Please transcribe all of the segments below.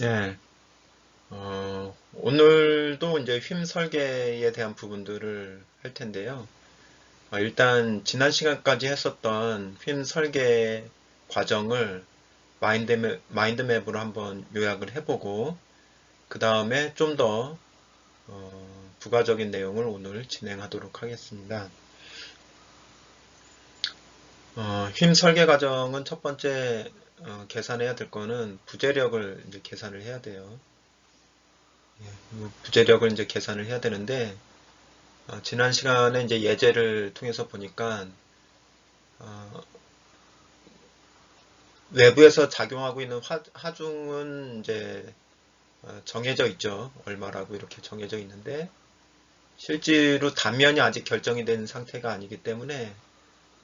네. 어, 오늘도 이제 휨 설계에 대한 부분들을 할 텐데요. 어, 일단 지난 시간까지 했었던 휨 설계 과정을 마인드맵, 마인드맵으로 한번 요약을 해보고 그 다음에 좀더 어, 부가적인 내용을 오늘 진행하도록 하겠습니다. 어, 휨 설계 과정은 첫 번째 어, 계산해야 될 거는 부재력을 이제 계산을 해야 돼요. 예, 이 부재력을 이제 계산을 해야 되는데 어, 지난 시간에 이제 예제를 통해서 보니까 어, 외부에서 작용하고 있는 화, 하중은 이제 어, 정해져 있죠. 얼마라고 이렇게 정해져 있는데 실제로 단면이 아직 결정이 된 상태가 아니기 때문에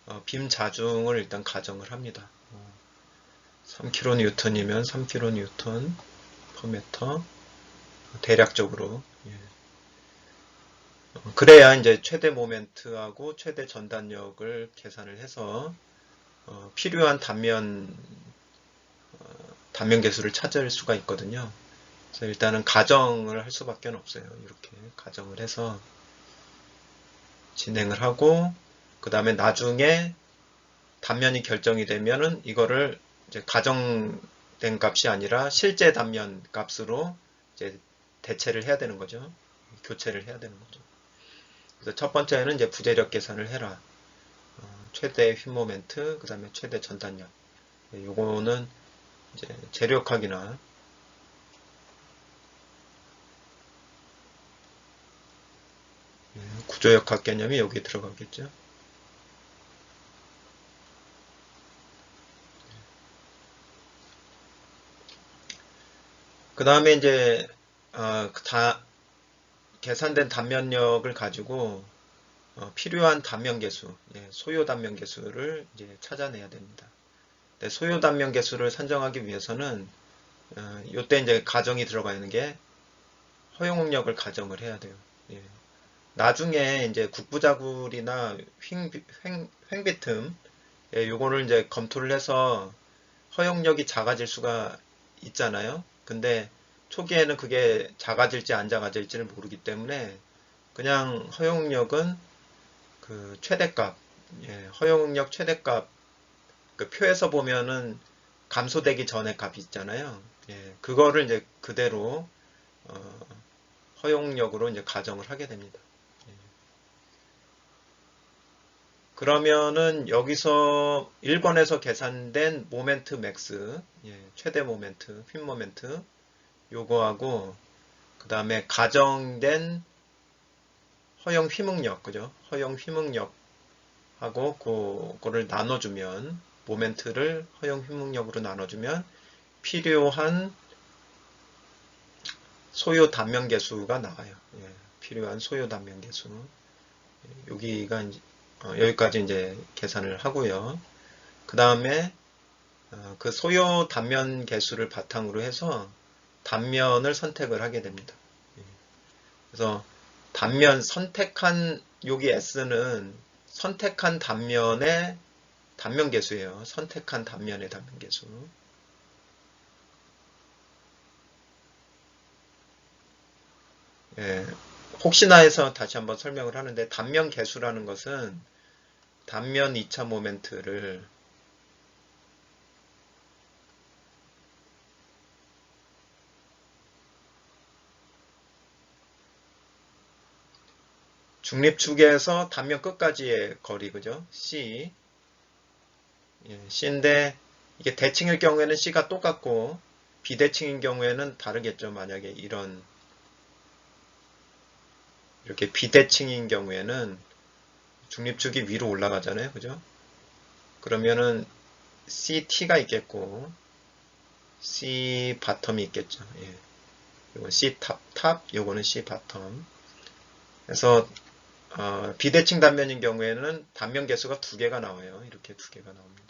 어, 빔 자중을 일단 가정을 합니다. 3kN이면 3kN per m 대략적으로 예. 어, 그래야 이제 최대 모멘트하고 최대 전단력을 계산을 해서 어, 필요한 단면 어, 단면 개수를 찾을 수가 있거든요. 그래서 일단은 가정을 할 수밖에 없어요. 이렇게 가정을 해서 진행을 하고 그 다음에 나중에 단면이 결정이 되면은 이거를 이제 가정된 값이 아니라 실제 단면 값으로 이제 대체를 해야 되는 거죠. 교체를 해야 되는 거죠. 그래서 첫 번째는 이제 부재력 계산을 해라. 어, 최대 휨 모멘트, 그 다음에 최대 전단력. 네, 요거는 이제 재력학이나 네, 구조역학 개념이 여기 들어가겠죠. 그 다음에 이제 어, 다 계산된 단면력을 가지고 어, 필요한 단면 개수, 예, 소요 단면 개수를 이제 찾아내야 됩니다. 네, 소요 단면 개수를 산정하기 위해서는 어, 이때 이제 가정이 들어가 있는 게 허용력을 가정을 해야 돼요. 예. 나중에 이제 국부자굴이나 횡, 횡, 횡비틈 예, 요거를 이제 검토를 해서 허용력이 작아질 수가 있잖아요. 근데 초기에는 그게 작아질지 안 작아질지를 모르기 때문에 그냥 허용력은 그 최대값, 예, 허용력 최대값 그 표에서 보면은 감소되기 전의 값이 있잖아요. 예, 그거를 이제 그대로 어, 허용력으로 이제 가정을 하게 됩니다. 예. 그러면은 여기서 1번에서 계산된 모멘트 맥스, 예, 최대 모멘트, 핀 모멘트, 요거하고 그 다음에 가정된 허용 휘묵력, 그죠? 허용 휘묵력하고 그거를 나눠주면 모멘트를 허용 휘묵력으로 나눠주면 필요한 소요 단면 개수가 나와요. 예, 필요한 소요 단면 개수. 예, 여기가 이제, 어, 여기까지 이제 계산을 하고요. 그 다음에 어, 그 소요 단면 개수를 바탕으로 해서 단면을 선택을 하게 됩니다. 예. 그래서 단면 선택한 여기 S는 선택한 단면의 단면 개수예요. 선택한 단면의 단면 개수. 예, 혹시나 해서 다시 한번 설명을 하는데 단면 개수라는 것은 단면 2차 모멘트를 중립축에서 단면 끝까지의 거리, 그죠? C. 예, C인데, 이게 대칭일 경우에는 C가 똑같고, 비대칭인 경우에는 다르겠죠. 만약에 이런, 이렇게 비대칭인 경우에는 중립축이 위로 올라가잖아요. 그죠? 그러면은 CT가 있겠고, C 바텀이 있겠죠. 예. 이건 C 탑, 탑, 요거는 C 바텀. 그래서 어, 비대칭 단면인 경우에는 단면 개수가 두 개가 나와요. 이렇게 두 개가 나옵니다.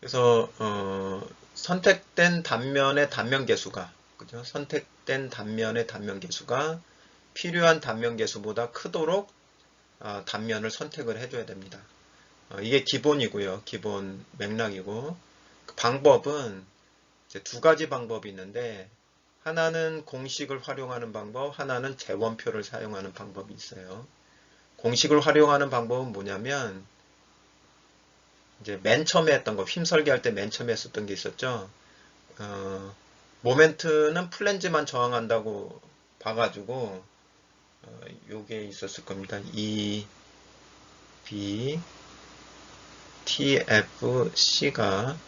그래서 어, 선택된 단면의 단면 개수가 그죠? 선택된 단면의 단면 개수가 필요한 단면 개수보다 크도록 어, 단면을 선택을 해줘야 됩니다. 어, 이게 기본이고요. 기본 맥락이고 그 방법은 두 가지 방법이 있는데 하나는 공식을 활용하는 방법, 하나는 재원표를 사용하는 방법이 있어요. 공식을 활용하는 방법은 뭐냐면 이제 맨 처음에 했던 거, 휨 설계할 때 맨 처음에 했었던 게 있었죠. 어, 모멘트는 플랜지만 저항한다고 봐가지고 어, 요게 있었을 겁니다. E, B, T, F, C가 어,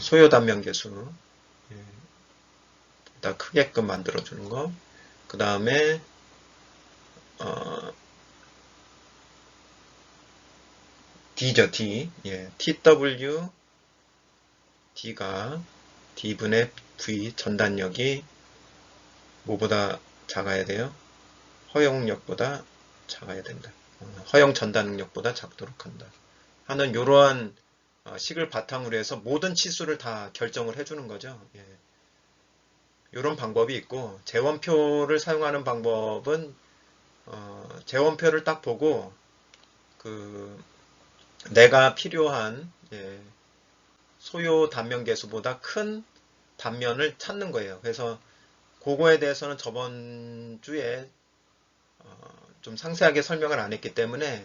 소요 단면 계수 예, 보다 크게끔 만들어 주는 거. 그 다음에 어, D죠, D. 예, TW, D가 D분의 V 전단력이 뭐보다 작아야 돼요? 허용력보다 작아야 된다. 어, 허용 전단 능력보다 작도록 한다. 하는 이러한 어, 식을 바탕으로 해서 모든 치수를 다 결정을 해주는 거죠. 예. 이런 방법이 있고 재원표를 사용하는 방법은 어, 재원표를 딱 보고 그 내가 필요한 예, 소요 단면 계수보다 큰 단면을 찾는 거예요. 그래서 그거에 대해서는 저번 주에 어, 좀 상세하게 설명을 안 했기 때문에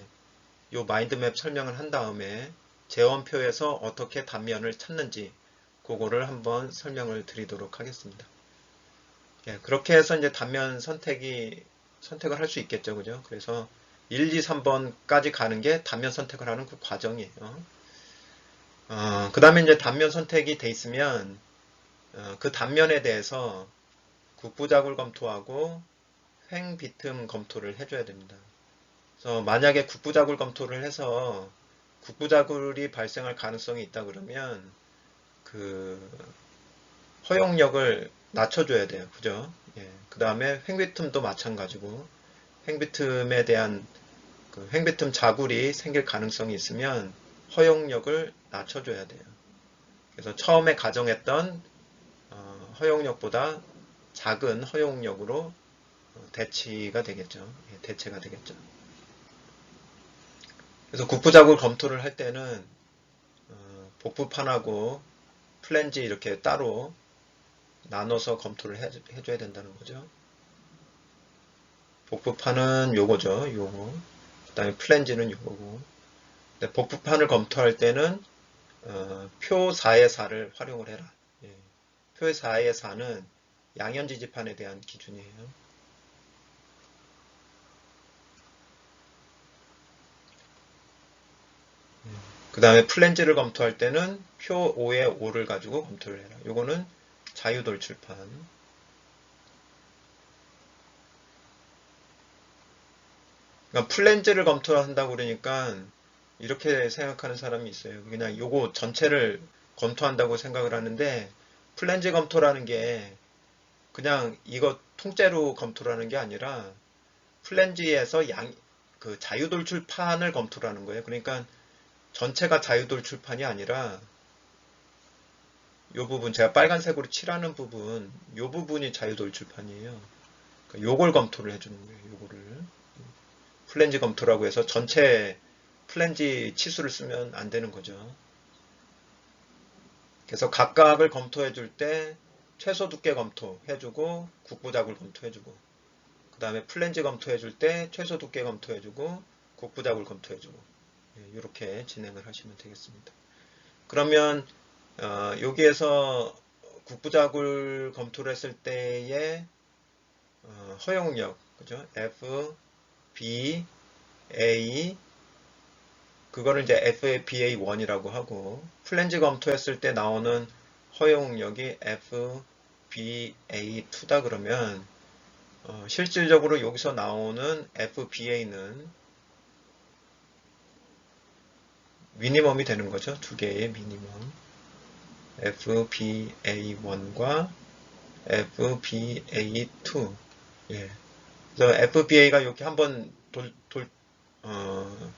요 마인드맵 설명을 한 다음에 재원표에서 어떻게 단면을 찾는지 그거를 한번 설명을 드리도록 하겠습니다. 예, 그렇게 해서 이제 단면 선택이 선택을 할 수 있겠죠. 그죠? 그래서 1, 2, 3번까지 가는 게 단면 선택을 하는 그 과정이에요. 어, 그 다음에 이제 단면 선택이 돼 있으면 어, 그 단면에 대해서 국부작을 검토하고 횡 비틈 검토를 해줘야 됩니다. 그래서 만약에 국부작을 검토를 해서 국부작울이 발생할 가능성이 있다 그러면 그 허용력을 낮춰줘야 돼요. 그죠? 예. 그 다음에 횡비틈도 마찬가지고 횡비틈에 대한 그 횡비틈 자굴이 생길 가능성이 있으면 허용력을 낮춰줘야 돼요. 그래서 처음에 가정했던 어, 허용력보다 작은 허용력으로 어, 대치가 되겠죠. 예, 대체가 되겠죠. 그래서 국부작을 검토를 할 때는 어, 복부판하고 플랜지 이렇게 따로 나눠서 검토를 해, 줘야 된다는 거죠. 복부판은 요거죠. 요거. 그 다음에 플랜지는 요거고. 복부판을 검토할 때는 어, 표 4의 4를 활용을 해라. 예. 표 4의 4는 양현지지판에 대한 기준이에요. 그 다음에 플랜지를 검토할 때는 표 5의 5를 가지고 검토를 해라. 요거는 자유돌출판. 그러니까 플랜지를 검토한다고 그러니까 이렇게 생각하는 사람이 있어요. 그냥 요거 전체를 검토한다고 생각을 하는데 플랜지 검토라는 게 그냥 이거 통째로 검토라는 게 아니라 플랜지에서 양, 그 자유돌출판을 검토라는 거예요. 그러니까 전체가 자유돌 출판이 아니라 이 부분 제가 빨간색으로 칠하는 부분 이 부분이 자유돌 출판이에요. 그러니까 요걸 검토를 해주는 거예요. 요거를 플랜지 검토라고 해서 전체 플랜지 치수를 쓰면 안 되는 거죠. 그래서 각각을 검토해 줄 때 최소 두께 검토해 주고 국부작을 검토해 주고 그 다음에 플랜지 검토해 줄 때 최소 두께 검토해 주고 국부작을 검토해 주고 이렇게 진행을 하시면 되겠습니다. 그러면 어, 여기에서 국부작을 검토를 했을 때의 어, 허용력 그죠? F, B, A 그거를 이제 FBA1이라고 하고 플랜지 검토했을 때 나오는 허용력이 FBA2다 그러면 어, 실질적으로 여기서 나오는 FBA는 미니멈이 되는 거죠. 두 개의 미니멈. FBA1과 FBA2. 예. 그래서 FBA가 이렇게 한번 돌, 돌, 어,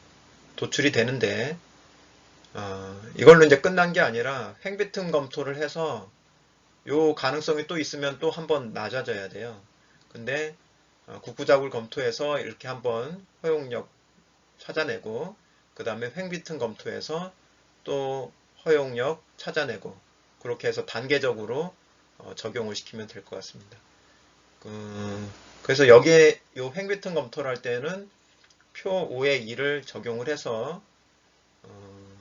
도출이 되는데 어, 이걸로 이제 끝난 게 아니라 횡비틈 검토를 해서 요 가능성이 또 있으면 또 한번 낮아져야 돼요. 근데 어, 국부작을 검토해서 이렇게 한번 허용력 찾아내고 그 다음에 횡비튼 검토해서 또 허용력 찾아내고 그렇게 해서 단계적으로 어, 적용을 시키면 될 것 같습니다. 그, 래서 여기에 요 횡비튼 검토를 할 때는 표 5의 2를 적용을 해서 어,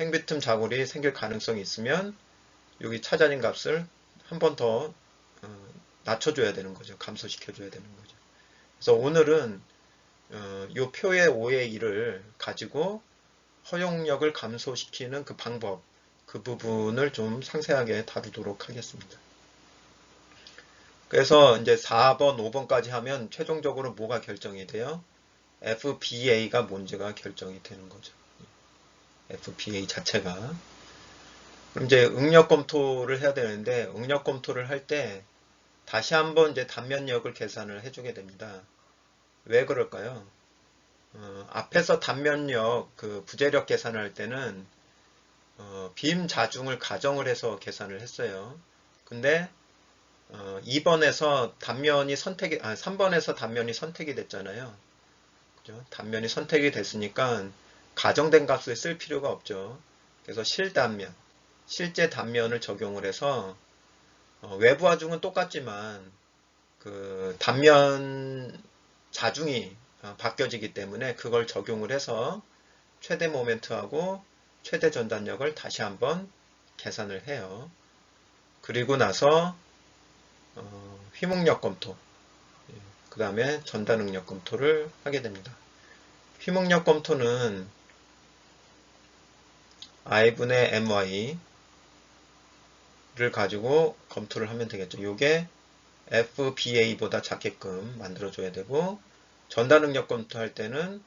횡비틈 자굴이 생길 가능성이 있으면 여기 찾아낸 값을 한 번더 어, 낮춰줘야 되는 거죠. 감소시켜줘야 되는 거죠. 그래서 오늘은 어, 이 표의 5의 1을 가지고 허용력을 감소시키는 그 방법, 그 부분을 좀 상세하게 다루도록 하겠습니다. 그래서 이제 4번, 5번까지 하면 최종적으로 뭐가 결정이 돼요? FBA가 뭔지가 결정이 되는 거죠. FBA 자체가. 그럼 이제 응력 검토를 해야 되는데 응력 검토를 할 때 다시 한번 이제 단면력을 계산을 해주게 됩니다. 왜 그럴까요? 어, 앞에서 단면력 그 부재력 계산을 할 때는 어, 빔 자중을 가정을 해서 계산을 했어요. 근데 어, 2번에서 단면이 선택이 아 3번에서 단면이 선택이 됐잖아요. 그죠? 단면이 선택이 됐으니까 가정된 값을 쓸 필요가 없죠. 그래서 실단면, 실제 단면을 적용을 해서 어, 외부 하중은 똑같지만 그 단면 자중이 어, 바뀌어지기 때문에 그걸 적용을 해서 최대 모멘트하고 최대 전단력을 다시 한번 계산을 해요. 그리고 나서 어, 휘목력 검토, 그 다음에 전단 응력 검토를 하게 됩니다. 휘목력 검토는 i분의 my를 가지고 검토를 하면 되겠죠. 요게 FBA보다 작게끔 만들어줘야 되고 전단 능력 검토할 때는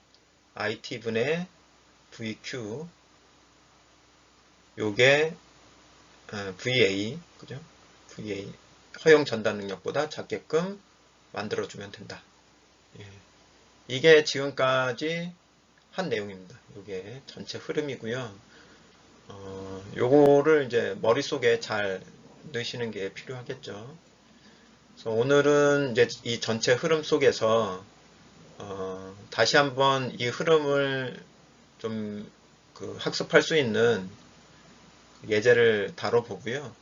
IT분의 VQ 요게 어, VA 그죠? VA 허용 전단 능력보다 작게끔 만들어주면 된다. 예. 이게 지금까지 한 내용입니다. 이게 전체 흐름이고요. 어, 요거를 이제 머릿속에 잘 넣으시는 게 필요하겠죠. 오늘은 이제 이 전체 흐름 속에서 어, 다시 한번 이 흐름을 좀 그 학습할 수 있는 예제를 다뤄보고요.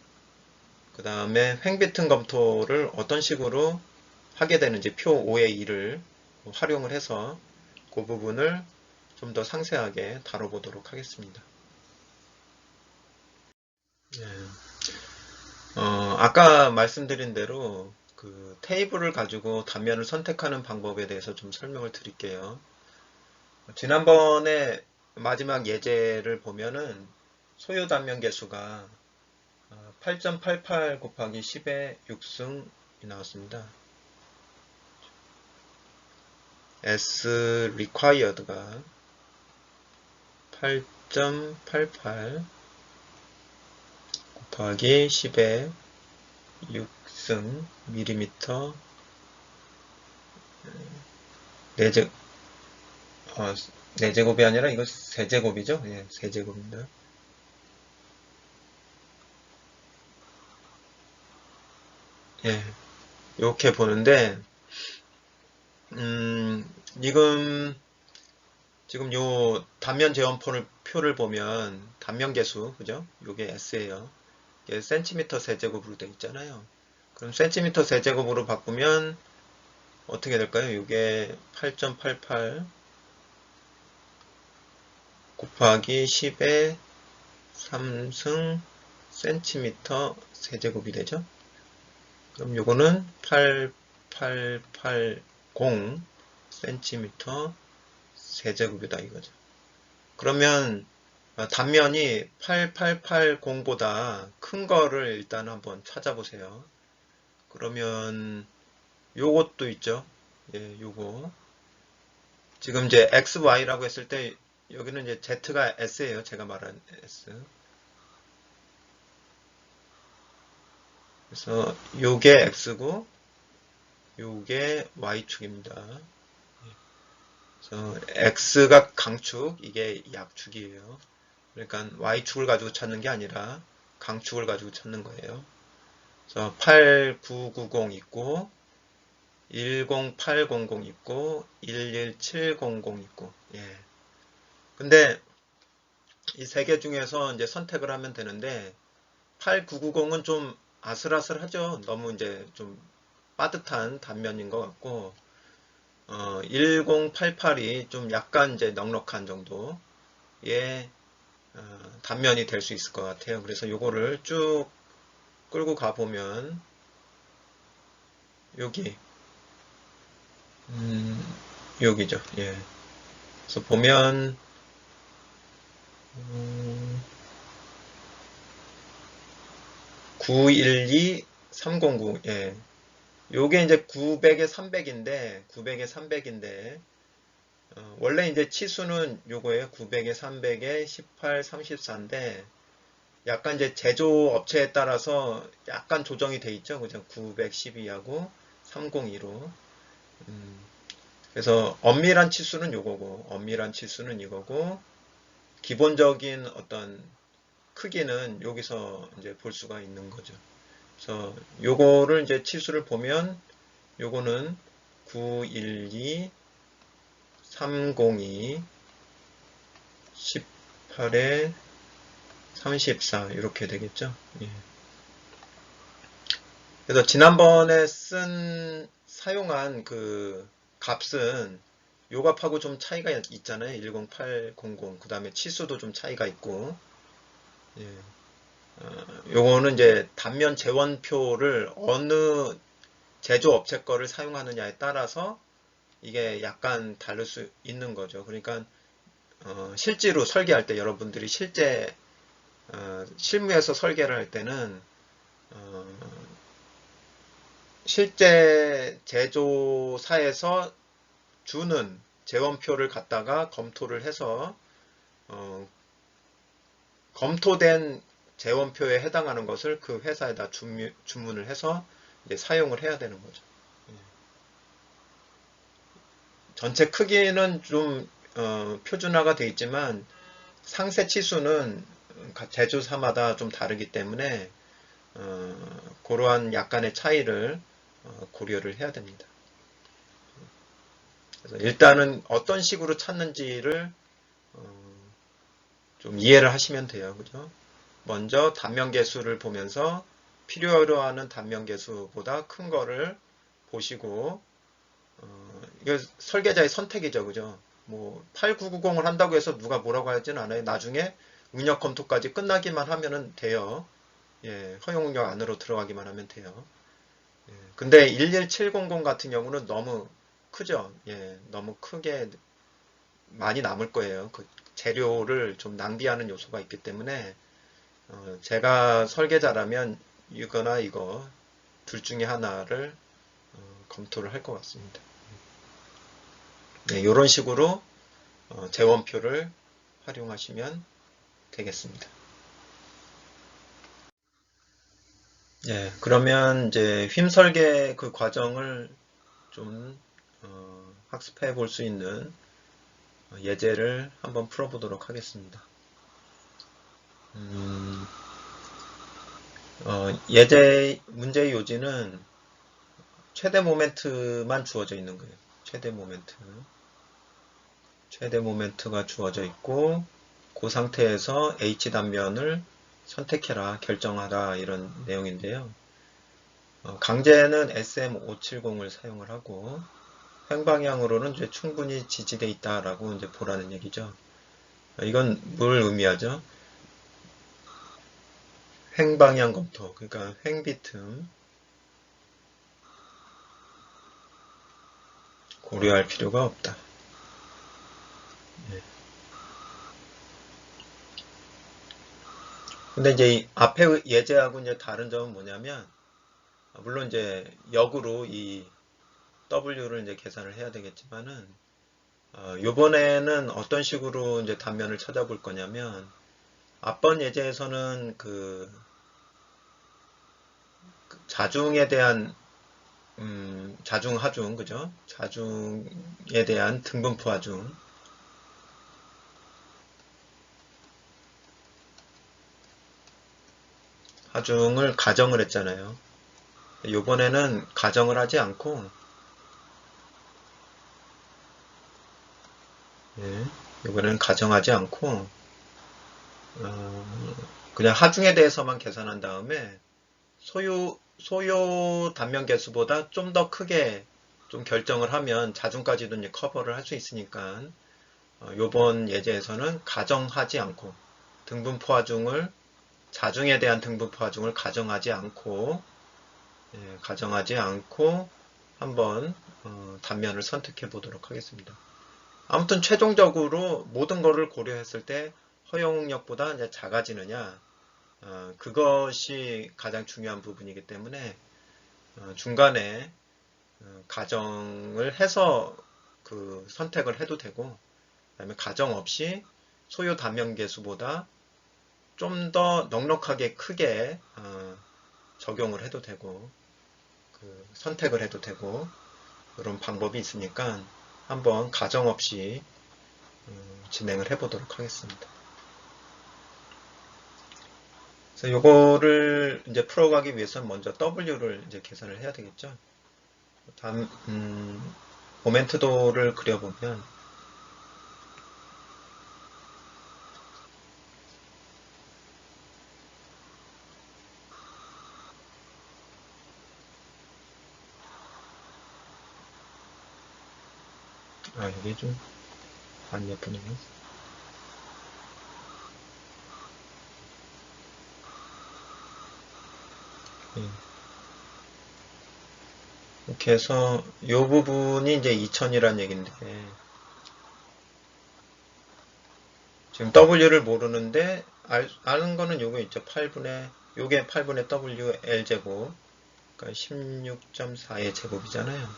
그 다음에 횡비튼 검토를 어떤 식으로 하게 되는지 표 5의 2를 활용을 해서 그 부분을 좀 더 상세하게 다뤄보도록 하겠습니다. 네. 어, 아까 말씀드린 대로 그 테이블을 가지고 단면을 선택하는 방법에 대해서 좀 설명을 드릴게요. 지난번에 마지막 예제를 보면은 소요 단면 개수가 8.88 곱하기 10의 6승이 나왔습니다. S required가 8.88 곱하기 10의 6 승 밀리미터 4제, 어, 4제곱이 아니라 이거 세제곱이죠? 예, 세제곱입니다. 예, 이렇게 보는데, 음, 지금, 지금 요 단면 재원표를 표를 보면 단면 개수, 그죠? 요게 S예요. 센티미터 세제곱으로 되어 있잖아요. 그럼 센티미터 세제곱으로 바꾸면 어떻게 될까요? 이게 8.88 곱하기 10의 3승 센티미터 세제곱이 되죠. 그럼 요거는 8880 센티미터 세제곱이다 이거죠. 그러면 어, 단면이 8880보다 큰 거를 일단 한번 찾아보세요. 그러면 요것도 있죠. 예, 요거. 지금 이제 XY라고 했을 때 여기는 이제 Z가 S예요. 제가 말한 S. 그래서 요게 X고 요게 Y축입니다. 그래서 X가 강축, 이게 약축이에요. 그러니까 Y축을 가지고 찾는 게 아니라 강축을 가지고 찾는 거예요. 그래서 8990 있고 10800 있고 11700 있고 예, 근데 이 세 개 중에서 이제 선택을 하면 되는데 8990은 좀 아슬아슬하죠. 너무 이제 좀 빠듯한 단면인 것 같고 어, 1088이 좀 약간 이제 넉넉한 정도의 어, 단면이 될 수 있을 것 같아요. 그래서 요거를 쭉 끌고 가보면 여기 음, 여기죠. 예. 그래서 보면 음, 912 309 예. 요게 이제 900에 300인데 900에 300인데 어, 원래 이제 치수는 요거예요. 900에 300에 18, 34인데 약간 이제 제조 업체에 따라서 약간 조정이 돼 있죠. 그죠? 912하고 302로. 음, 그래서 엄밀한 치수는 요거고 엄밀한 치수는 이거고 기본적인 어떤 크기는 여기서 이제 볼 수가 있는 거죠. 그래서 요거를 이제 치수를 보면 요거는 912 302 18에 34 이렇게 되겠죠. 예. 그래서 지난번에 쓴 사용한 그 값은 요 값하고 좀 차이가 있잖아요. 10800 그 다음에 치수도 좀 차이가 있고 예. 어, 요거는 이제 단면 재원표를 어느 제조업체 거를 사용하느냐에 따라서 이게 약간 다를 수 있는 거죠. 그러니까 어, 실제로 설계할 때 여러분들이 실제 어, 실무에서 설계를 할 때는 어, 실제 제조사에서 주는 재원표를 갖다가 검토를 해서 어, 검토된 재원표에 해당하는 것을 그 회사에다 주문을 해서 사용을 해야 되는 거죠. 예. 전체 크기는 좀 어, 표준화가 되어 있지만 상세 치수는 제조사마다 좀 다르기 때문에 어, 그러한 약간의 차이를 어, 고려를 해야 됩니다. 그래서 일단은 어떤 식으로 찾는지를 어, 좀 이해를 하시면 돼요. 그죠? 먼저 단면 개수를 보면서 필요로 하는 단면 개수보다 큰 거를 보시고 어, 이거 설계자의 선택이죠. 그죠? 뭐 8990을 한다고 해서 누가 뭐라고 하지는 않아요. 나중에 응력 검토까지 끝나기만 하면 돼요. 예, 허용 응력 안으로 들어가기만 하면 돼요. 예, 근데 11700 같은 경우는 너무 크죠. 예, 너무 크게 많이 남을 거예요. 그 재료를 좀 낭비하는 요소가 있기 때문에 어, 제가 설계자라면 이거나 이거 둘 중에 하나를 어, 검토를 할 것 같습니다. 네, 이런 식으로 어, 재원표를 활용하시면 되겠습니다. 예, 그러면 이제 휨 설계 그 과정을 좀 어, 학습해 볼 수 있는 예제를 한번 풀어보도록 하겠습니다. 음, 어, 예제 문제의 요지는 최대 모멘트만 주어져 있는 거예요. 최대 모멘트. 최대 모멘트가 주어져 있고 그 상태에서 H 단면을 선택해라, 결정하라 이런 내용인데요. 어, 강제는 SM570을 사용을 하고 횡방향으로는 이제 충분히 지지되어 있다라고 이제 보라는 얘기죠. 이건 뭘 의미하죠? 횡방향 검토, 그러니까 횡비틈 고려할 필요가 없다. 예. 근데 이제 앞에 예제하고 이제 다른 점은 뭐냐면 물론 이제 역으로 이 W를 이제 계산을 해야 되겠지만은 어, 이번에는 어떤 식으로 이제 단면을 찾아볼 거냐면 앞번 예제에서는 그, 그 자중에 대한 음, 자중 하중 그죠? 자중에 대한 등분포 하중 하중을 가정을 했잖아요. 이번에는 가정을 하지 않고 예, 이거는 가정하지 않고 어, 그냥 하중에 대해서만 계산한 다음에 소유 소요 단면 개수보다 좀 더 크게 좀 결정을 하면 자중까지도 이제 커버를 할 수 있으니까 어, 요번 예제에서는 가정하지 않고 등분포 하중을 자중에 대한 등분포 하중을 가정하지 않고 예, 가정하지 않고 한번 어, 단면을 선택해 보도록 하겠습니다. 아무튼 최종적으로 모든 것을 고려했을 때 허용력보다 이제 작아지느냐 어, 그것이 가장 중요한 부분이기 때문에 어, 중간에 어, 가정을 해서 그 선택을 해도 되고 그 다음에 가정 없이 소요 단면 개수보다 좀 더 넉넉하게 크게 어, 적용을 해도 되고 그 선택을 해도 되고 이런 방법이 있으니까 한번 가정 없이 음, 진행을 해 보도록 하겠습니다. 그래서 요거를 이제 풀어가기 위해서는 먼저 W를 이제 계산을 해야 되겠죠. 다음 음, 모멘트도를 그려보면 아 이게 좀 안 예쁘네요. 예. 이렇게 해서 이 부분이 이제 2000이란 얘긴데 지금 W를 모르는데 알, 아는 거는 요거 있죠. 8분의 요게 8분의 W L제곱 그러니까 16.4의 제곱이잖아요.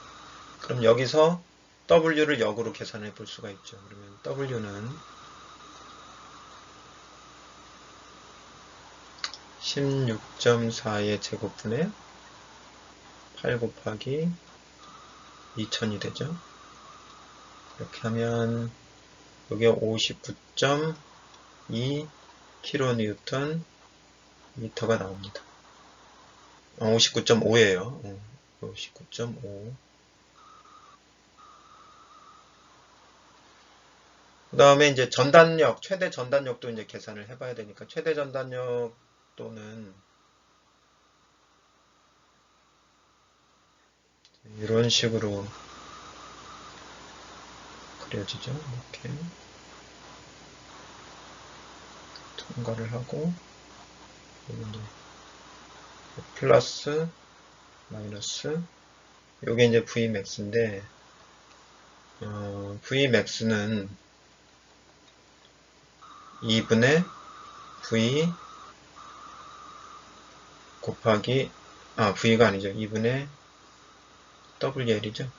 그럼 여기서 W를 역으로 계산해 볼 수가 있죠. 그러면 W는 16.4의 제곱분의 8 곱하기 2000이 되죠. 이렇게 하면 여기 59.2 kN 미터가 나옵니다. 아, 59.5예요. 59.5. 그 다음에 이제 전단력, 최대 전단력도 이제 계산을 해봐야 되니까 최대 전단력 또는 이런 식으로 그려지죠. 이렇게 통과를 하고 이제 플러스 마이너스 요게 이제 Vmax인데 어, Vmax는 2분의 V 곱하기 아 V가 아니죠. 2분의 WL이죠.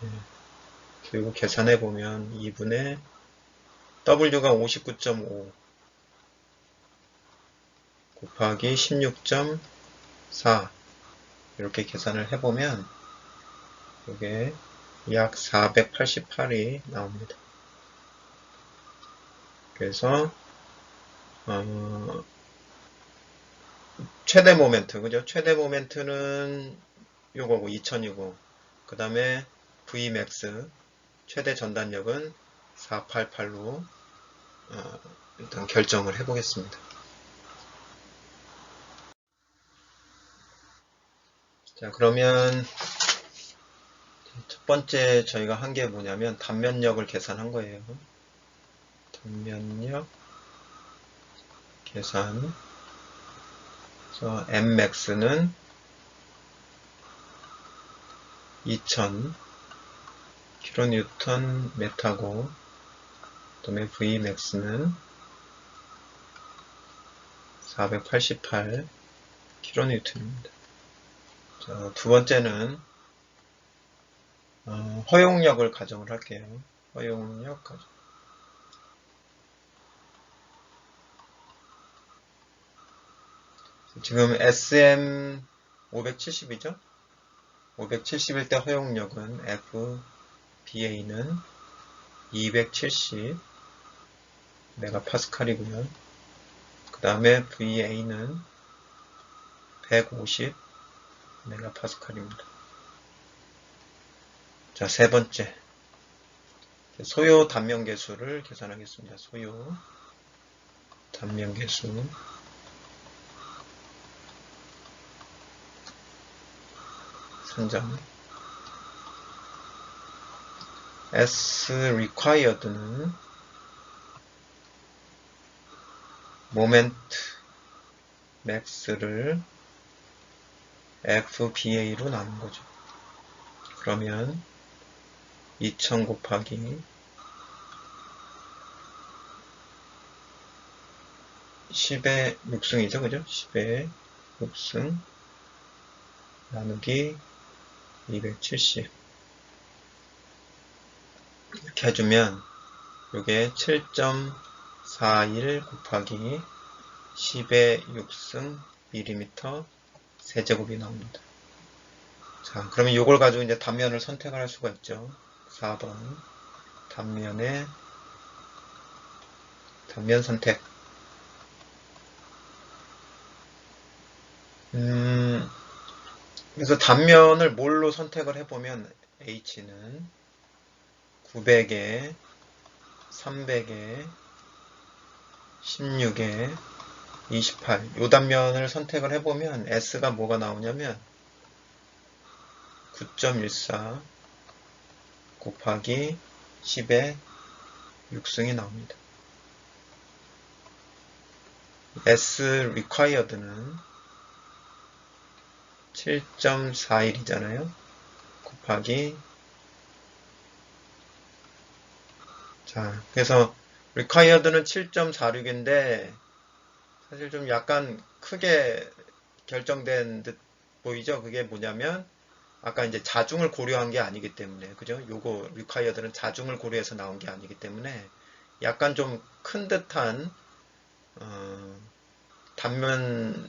네. 그리고 계산해 보면 2분의 W가 59.5 곱하기 16.4 이렇게 계산을 해보면 이게 약 488이 나옵니다. 그래서 어, 최대 모멘트, 그죠? 최대 모멘트는 요거고 2000이고 그 다음에 Vmax 최대 전단력은 488로 어, 일단 결정을 해보겠습니다. 자 그러면 첫 번째 저희가 한 게 뭐냐면 단면력을 계산한 거예요. 단면력 계산 그래서 Mmax는 2000 kN 메타고 그 다음에 Vmax는 488 kN입니다. 자, 두 번째는 어, 허용력을 가정을 할게요. 허용력 가정. 지금 SM 570이죠? 570일 때 허용력은 FBA는 270 메가파스칼이고요. 그 다음에 VA는 150 메가파스칼입니다. 자, 세 번째. 소요 단면 계수를 계산하겠습니다. 소요 단면 계수 선점 S required는 모멘트 max를 FBA로 나눈 거죠. 그러면 2000 곱하기 10의 6승이죠. 그죠? 10의 6승 나누기 270 이렇게 해주면 요게 7.41 곱하기 10의 6승 밀리미터 세제곱이 나옵니다. 자, 그러면 요걸 가지고 이제 단면을 선택을 할 수가 있죠. 4번 단면에 단면 선택 음, 그래서 단면을 뭘로 선택을 해보면 H는 900에 300에 16에 28. 요 단면을 선택을 해보면 S가 뭐가 나오냐면 9.14 곱하기 10에 6승이 나옵니다. S required는 7.41이잖아요. 곱하기 자, 그래서 required는 7.46인데 사실 좀 약간 크게 결정된 듯 보이죠? 그게 뭐냐면 아까 이제 자중을 고려한 게 아니기 때문에 그죠? 요거 required는 자중을 고려해서 나온 게 아니기 때문에 약간 좀 큰 듯한 어, 단면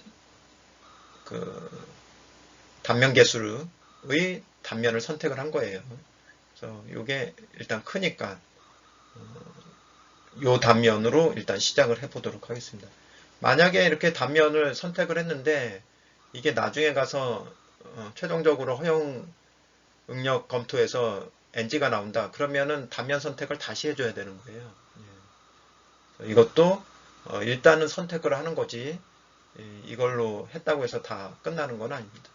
그 단면 개수의 단면을 선택을 한 거예요. 그래서 요게 일단 크니까 어, 요 단면으로 일단 시작을 해 보도록 하겠습니다. 만약에 이렇게 단면을 선택을 했는데 이게 나중에 가서 어, 최종적으로 허용 응력 검토에서 NG가 나온다. 그러면은 단면 선택을 다시 해줘야 되는 거예요. 예. 이것도 어, 일단은 선택을 하는 거지 예, 이걸로 했다고 해서 다 끝나는 건 아닙니다.